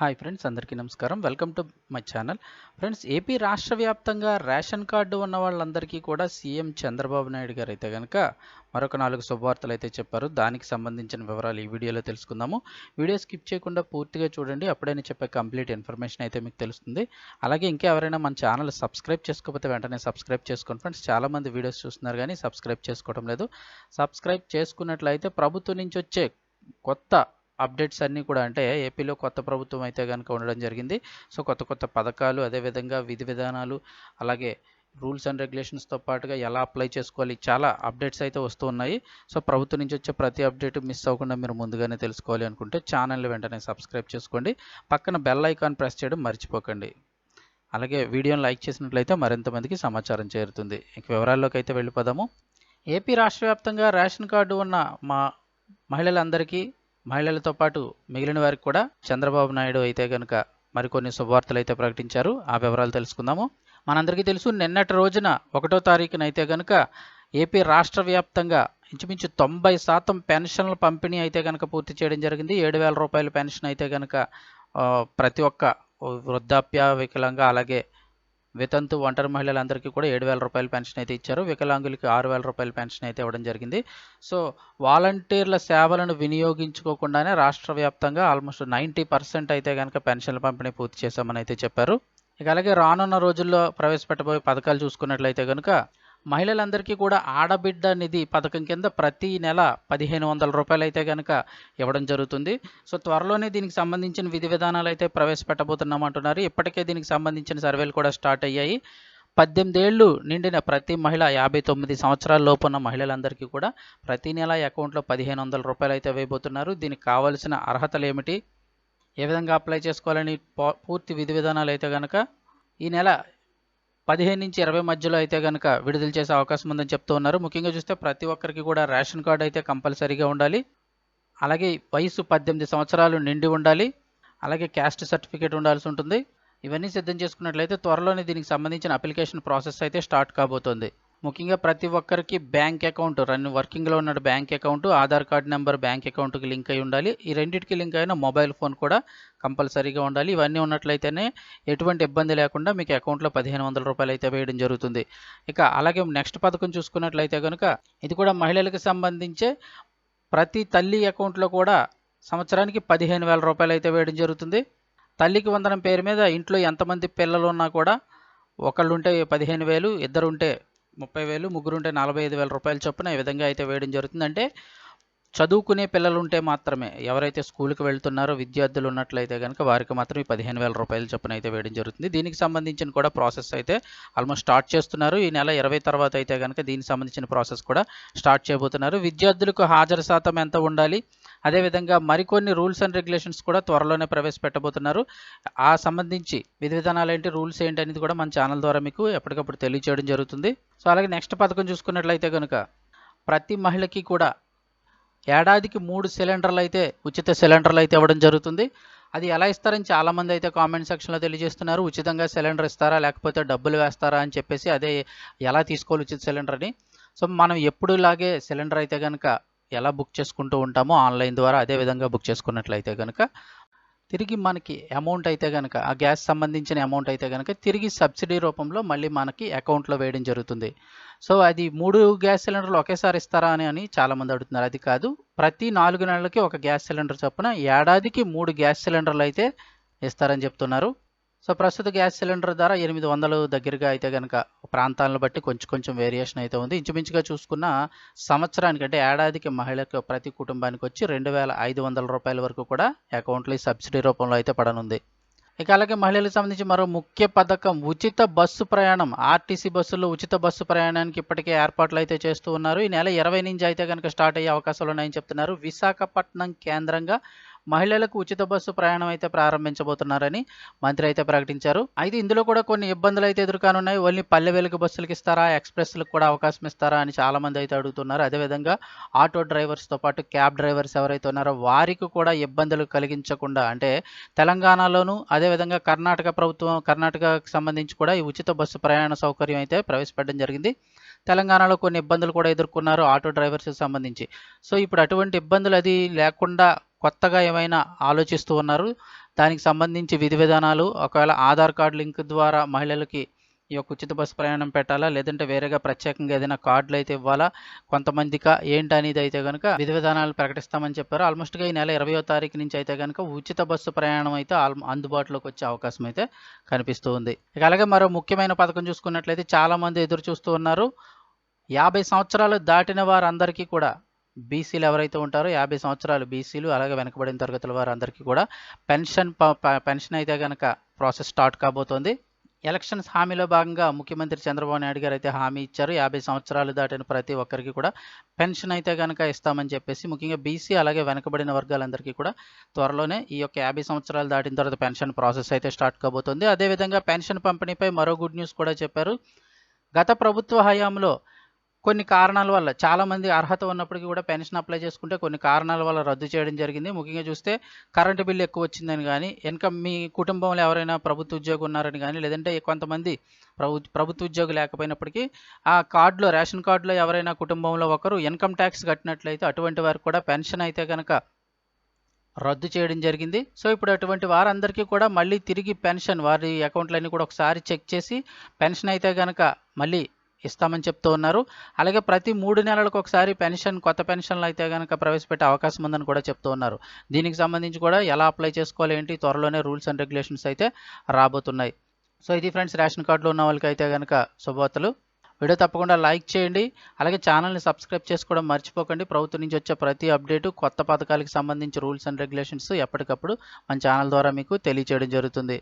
Hi friends అందరికీ నమస్కారం. Welcome to my channel. Friends AP రాష్ట్ర వ్యాప్తంగా రేషన్ కార్డు ఉన్న వాళ్ళందరికీ కూడా సీఎం చంద్రబాబు నాయుడు గారు అయితే కనుక మరొక నాలుగు శుభవార్తలు అయితే చెప్పారు. దానికి సంబంధించిన వివరాలు ఈ వీడియోలో తెలుసుకుందాము. వీడియో స్కిప్ చేయకుండా పూర్తిగా చూడండి. అప్పుడైనా చెప్పే కంప్లీట్ ఇన్ఫర్మేషన్ అయితే మీకు తెలుస్తుంది. అలాగే ఇంకా ఎవరైనా మన ఛానల్ సబ్స్క్రైబ్ చేసుకోకపోతే వెంటనే సబ్స్క్రైబ్ చేసుకోండి ఫ్రెండ్స్. చాలామంది వీడియోస్ చూస్తున్నారు కానీ సబ్స్క్రైబ్ చేసుకోవడం లేదు. సబ్స్క్రైబ్ చేసుకున్నట్లయితే ప్రభుత్వం నుంచి వచ్చే కొత్త అప్డేట్స్ అన్నీ కూడా అంటే ఏపీలో కొత్త ప్రభుత్వం అయితే కనుక ఉండడం జరిగింది. సో కొత్త కొత్త పథకాలు అదేవిధంగా విధి విధానాలు అలాగే రూల్స్ అండ్ రెగ్యులేషన్స్తో పాటుగా ఎలా అప్లై చేసుకోవాలి చాలా అప్డేట్స్ అయితే వస్తూ ఉన్నాయి. సో ప్రభుత్వం నుంచి వచ్చే ప్రతి అప్డేట్ మిస్ అవ్వకుండా మీరు ముందుగానే తెలుసుకోవాలి అనుకుంటే ఛానల్ని వెంటనే సబ్స్క్రైబ్ చేసుకోండి. పక్కన బెల్ ఐకాన్ ప్రెస్ చేయడం మర్చిపోకండి. అలాగే వీడియోని లైక్ చేసినట్లయితే మరింత మందికి సమాచారం చేరుతుంది. ఇంక వివరాల్లోకి అయితే వెళ్ళిపోదాము. ఏపీ రాష్ట్ర వ్యాప్తంగా రేషన్ కార్డు ఉన్న మా మహిళలందరికీ మహిళలతో పాటు మిగిలిన వారికి కూడా చంద్రబాబు నాయుడు అయితే కనుక మరికొన్ని శుభవార్తలు అయితే ప్రకటించారు. ఆ వివరాలు తెలుసుకుందాము. మనందరికీ తెలుసు నిన్నటి రోజున ఒకటో తారీఖున అయితే కనుక ఏపీ రాష్ట్ర వ్యాప్తంగా ఇంచుమించు తొంభై శాతం పెన్షన్ల పంపిణీ అయితే కనుక పూర్తి చేయడం జరిగింది. ఏడు వేల రూపాయల పెన్షన్ అయితే కనుక ప్రతి ఒక్క వృద్ధాప్య వికలాంగ అలాగే వితంతు ఒంటరి మహిళలందరికీ కూడా ఏడు వేల రూపాయల పెన్షన్ అయితే ఇచ్చారు. వికలాంగులకి ఆరు వేల రూపాయల పెన్షన్ అయితే ఇవ్వడం జరిగింది. సో వాలంటీర్ల సేవలను వినియోగించుకోకుండానే రాష్ట్ర వ్యాప్తంగా ఆల్మోస్ట్ నైంటీ పర్సెంట్ అయితే కనుక పెన్షన్ల పంపిణీ పూర్తి చేశామని అయితే చెప్పారు. ఇక అలాగే రానున్న రోజుల్లో ప్రవేశపెట్టబోయే పథకాలు చూసుకున్నట్లయితే కనుక మహిళలందరికీ కూడా ఆడబిడ్డ నిధి పథకం కింద ప్రతి నెల పదిహేను వందల రూపాయలు అయితే కనుక ఇవ్వడం జరుగుతుంది. సో త్వరలోనే దీనికి సంబంధించిన విధి విధానాలు అయితే ప్రవేశపెట్టబోతున్నాం అంటున్నారు. ఇప్పటికే దీనికి సంబంధించిన సర్వేలు కూడా స్టార్ట్ అయ్యాయి. పద్దెనిమిది ఏళ్ళు నిండిన ప్రతి మహిళ యాభై తొమ్మిది సంవత్సరాల లోపు ఉన్న మహిళలందరికీ కూడా ప్రతి నెల అకౌంట్లో పదిహేను వందల రూపాయలు అయితే వేయబోతున్నారు. దీనికి కావాల్సిన అర్హతలు ఏమిటి? ఏ విధంగా అప్లై చేసుకోవాలని పూ- పూర్తి విధి విధానాలు అయితే కనుక ఈ నెల పదిహేను నుంచి ఇరవై మధ్యలో అయితే కనుక విడుదల చేసే అవకాశం ఉందని చెప్తూ ఉన్నారు. ముఖ్యంగా చూస్తే ప్రతి ఒక్కరికి కూడా రేషన్ కార్డు అయితే కంపల్సరీగా ఉండాలి. అలాగే వయసు పద్దెనిమిది సంవత్సరాలు నిండి ఉండాలి. అలాగే క్యాస్ట్ సర్టిఫికేట్ ఉండాల్సి ఉంటుంది. ఇవన్నీ సిద్ధం చేసుకున్నట్లయితే త్వరలోనే దీనికి సంబంధించిన అప్లికేషన్ ప్రాసెస్ అయితే స్టార్ట్ కాబోతోంది. ముఖ్యంగా ప్రతి ఒక్కరికి బ్యాంక్ అకౌంట్ రన్ వర్కింగ్లో ఉన్న bank account Aadhaar card number bank అకౌంట్కి లింక్ అయి ఉండాలి. ఈ రెండింటికి లింక్ అయిన మొబైల్ ఫోన్ కూడా కంపల్సరీగా ఉండాలి. ఇవన్నీ ఉన్నట్లయితేనే ఎటువంటి ఇబ్బంది లేకుండా మీకు అకౌంట్లో పదిహేను వందల రూపాయలు అయితే వేయడం జరుగుతుంది. ఇక అలాగే నెక్స్ట్ పథకం చూసుకున్నట్లయితే కనుక ఇది కూడా మహిళలకు సంబంధించే ప్రతి తల్లి అకౌంట్లో కూడా సంవత్సరానికి పదిహేను వేల రూపాయలు అయితే వేయడం జరుగుతుంది. తల్లికి వందనం పేరు మీద ఇంట్లో ఎంతమంది పిల్లలు ఉన్నా కూడా ఒకళ్ళు ఉంటే పదిహేను వేలు ఇద్దరు ఉంటే ముప్పై వేలు ముగ్గురు ఉంటే నలభై ఐదు వేల రూపాయల చొప్పున ఈ విధంగా అయితే వేయడం జరుగుతుంది. అంటే చదువుకునే పిల్లలు ఉంటే మాత్రమే ఎవరైతే స్కూల్కి వెళ్తున్నారో విద్యార్థులు ఉన్నట్లయితే కనుక వారికి మాత్రం ఈ పదిహేను వేల రూపాయల చొప్పున అయితే వేయడం జరుగుతుంది. దీనికి సంబంధించిన కూడా ప్రాసెస్ అయితే ఆల్మోస్ట్ స్టార్ట్ చేస్తున్నారు. ఈ నెల ఇరవై తర్వాత అయితే కనుక దీనికి సంబంధించిన ప్రాసెస్ కూడా స్టార్ట్ చేయబోతున్నారు. విద్యార్థులకు హాజరు శాతం ఎంత ఉండాలి? అదేవిధంగా మరికొన్ని రూల్స్ అండ్ రెగ్యులేషన్స్ కూడా త్వరలోనే ప్రవేశపెట్టబోతున్నారు. ఆ సంబంధించి విధి విధానాలు ఏంటి రూల్స్ ఏంటి అనేది కూడా మన ఛానల్ ద్వారా మీకు ఎప్పటికప్పుడు తెలియచేయడం జరుగుతుంది. సో అలాగే నెక్స్ట్ పథకం చూసుకున్నట్లయితే కనుక ప్రతి మహిళకి కూడా ఏడాదికి మూడు సిలిండర్లు అయితే ఉచిత సిలిండర్లు అయితే ఇవ్వడం జరుగుతుంది. అది ఎలా ఇస్తారని చాలామంది అయితే కామెంట్ సెక్షన్లో తెలియజేస్తున్నారు. ఉచితంగా సిలిండర్ ఇస్తారా లేకపోతే డబ్బులు వేస్తారా అని చెప్పేసి అదే ఎలా తీసుకోవాలి ఉచిత సిలిండర్ అని సో మనం ఎప్పుడు ఇలాగే సిలిండర్ అయితే కనుక ఎలా బుక్ చేసుకుంటూ ఉంటామో ఆన్లైన్ ద్వారా అదే విధంగా బుక్ చేసుకున్నట్లయితే కనుక తిరిగి మనకి అమౌంట్ అయితే కనుక ఆ గ్యాస్ సంబంధించిన అమౌంట్ అయితే కనుక తిరిగి సబ్సిడీ రూపంలో మళ్ళీ మనకి అకౌంట్లో వేయడం జరుగుతుంది. సో అది మూడు గ్యాస్ సిలిండర్లు ఒకేసారి ఇస్తారా అని అని చాలామంది అడుగుతున్నారు. అది కాదు ప్రతి నాలుగు నెలలకి ఒక గ్యాస్ సిలిండర్ చొప్పున ఏడాదికి మూడు గ్యాస్ సిలిండర్లు అయితే ఇస్తారని చెప్తున్నారు. సో ప్రస్తుత గ్యాస్ సిలిండర్ ధర ఎనిమిది వందలు దగ్గరగా అయితే కనుక ప్రాంతాలను బట్టి కొంచెం కొంచెం వేరియేషన్ అయితే ఉంది. ఇంచుమించుగా చూసుకున్న సంవత్సరానికి అంటే ఏడాదికి మహిళకు ప్రతి కుటుంబానికి వచ్చి రెండు వేల ఐదు వందల రూపాయల వరకు కూడా అకౌంట్లో ఈ సబ్సిడీ రూపంలో అయితే పడనుంది. ఇక అలాగే మహిళలకు సంబంధించి మరో ముఖ్య పథకం ఉచిత బస్సు ప్రయాణం. ఆర్టీసీ బస్సుల్లో ఉచిత బస్సు ప్రయాణానికి ఇప్పటికే ఏర్పాట్లు అయితే చేస్తూ ఉన్నారు. ఈ నెల ఇరవై నుంచి అయితే కనుక స్టార్ట్ అయ్యే అవకాశాలు ఉన్నాయని చెప్తున్నారు. విశాఖపట్నం కేంద్రంగా మహిళలకు ఉచిత బస్సు ప్రయాణం అయితే ప్రారంభించబోతున్నారని మంత్రి అయితే ప్రకటించారు. అయితే ఇందులో కూడా కొన్ని ఇబ్బందులు అయితే ఎదుర్కానున్నాయి. ఓన్లీ పల్లె వెలుగు బస్సులకు ఇస్తారా ఎక్స్ప్రెస్లకు కూడా అవకాశం ఇస్తారా అని చాలా మంది అయితే అడుగుతున్నారు. అదేవిధంగా ఆటో డ్రైవర్స్తో పాటు క్యాబ్ డ్రైవర్స్ ఎవరైతే ఉన్నారో వారికి కూడా ఇబ్బందులు కలిగించకుండా అంటే తెలంగాణలోను అదేవిధంగా కర్ణాటక ప్రభుత్వం కర్ణాటకకు సంబంధించి కూడా ఈ ఉచిత బస్సు ప్రయాణ సౌకర్యం అయితే ప్రవేశపెట్టడం జరిగింది. తెలంగాణలో కొన్ని ఇబ్బందులు కూడా ఎదుర్కొన్నారు ఆటో డ్రైవర్స్కి సంబంధించి. సో ఇప్పుడు అటువంటి ఇబ్బందులు అది లేకుండా కొత్తగా ఏమైనా ఆలోచిస్తూ ఉన్నారు? దానికి సంబంధించి విధి విధానాలు ఒకవేళ ఆధార్ కార్డు లింక్ ద్వారా మహిళలకి ఈ యొక్క ఉచిత బస్సు ప్రయాణం పెట్టాలా? లేదంటే వేరేగా ప్రత్యేకంగా ఏదైనా కార్డులు అయితే ఇవ్వాలా? కొంతమందికి ఏంటి అనేది అయితే కనుక విధి విధానాలు ప్రకటిస్తామని చెప్పారు. ఆల్మోస్ట్గా ఈ నెల ఇరవయో తారీఖు నుంచి అయితే కనుక ఉచిత బస్సు ప్రయాణం అయితే అందుబాటులోకి వచ్చే అవకాశం అయితే కనిపిస్తూ ఉంది. ఇక అలాగే మరో ముఖ్యమైన పథకం చూసుకున్నట్లయితే చాలామంది ఎదురు చూస్తూ ఉన్నారు. యాభై సంవత్సరాలు దాటిన వారందరికీ కూడా బీసీలు ఎవరైతే ఉంటారో యాభై సంవత్సరాలు బీసీలు అలాగే వెనకబడిన తరగతుల వారందరికీ కూడా పెన్షన్ పెన్షన్ అయితే కనుక ప్రాసెస్ స్టార్ట్ కాబోతోంది. ఎలక్షన్స్ హామీలో భాగంగా ముఖ్యమంత్రి చంద్రబాబు నాయుడు గారు అయితే హామీ ఇచ్చారు. యాభై సంవత్సరాలు దాటిన ప్రతి ఒక్కరికి కూడా పెన్షన్ అయితే కనుక ఇస్తామని చెప్పేసి ముఖ్యంగా బీసీ అలాగే వెనకబడిన వర్గాలందరికీ కూడా త్వరలోనే ఈ యొక్క యాభై సంవత్సరాలు దాటిన తర్వాత పెన్షన్ ప్రాసెస్ అయితే స్టార్ట్ కాబోతుంది. అదేవిధంగా పెన్షన్ పంపిణీపై మరో గుడ్ న్యూస్ కూడా చెప్పారు. గత ప్రభుత్వ హయాంలో కొన్ని కారణాల వల్ల చాలామంది అర్హత ఉన్నప్పటికీ కూడా పెన్షన్ అప్లై చేసుకుంటే కొన్ని కారణాల వల్ల రద్దు చేయడం జరిగింది. ముఖ్యంగా చూస్తే కరెంటు బిల్లు ఎక్కువ వచ్చిందని కానీ ఇన్కమ్ మీ కుటుంబంలో ఎవరైనా ప్రభుత్వ ఉద్యోగం ఉన్నారని కానీ లేదంటే కొంతమంది ప్రభు ప్రభుత్వ ఉద్యోగం లేకపోయినప్పటికీ ఆ కార్డులో రేషన్ కార్డులో ఎవరైనా కుటుంబంలో ఒకరు ఇన్కమ్ ట్యాక్స్ కట్టినట్లయితే అటువంటి వారికి కూడా పెన్షన్ అయితే కనుక రద్దు చేయడం జరిగింది. సో ఇప్పుడు అటువంటి వారందరికీ కూడా మళ్ళీ తిరిగి పెన్షన్ వారి అకౌంట్లన్నీ కూడా ఒకసారి చెక్ చేసి పెన్షన్ అయితే కనుక మళ్ళీ ఇస్తామని చెప్తూ ఉన్నారు. అలాగే ప్రతి మూడు నెలలకు ఒకసారి పెన్షన్ కొత్త పెన్షన్లు అయితే కనుక ప్రవేశపెట్టే అవకాశం ఉందని కూడా చెప్తూ ఉన్నారు. దీనికి సంబంధించి కూడా ఎలా అప్లై చేసుకోవాలి ఏంటి? త్వరలోనే రూల్స్ అండ్ రెగ్యులేషన్స్ అయితే రాబోతున్నాయి. సో ఇది ఫ్రెండ్స్ రేషన్ కార్డులో ఉన్న వాళ్ళకి అయితే కనుక శుభవార్తలు. వీడియో తప్పకుండా లైక్ చేయండి. అలాగే ఛానల్ని సబ్స్క్రైబ్ చేసుకోవడం మర్చిపోకండి. ప్రభుత్వం నుంచి వచ్చే ప్రతి అప్డేటు కొత్త పథకాలకు సంబంధించి రూల్స్ అండ్ రెగ్యులేషన్స్ ఎప్పటికప్పుడు మన ఛానల్ ద్వారా మీకు తెలియచేయడం జరుగుతుంది.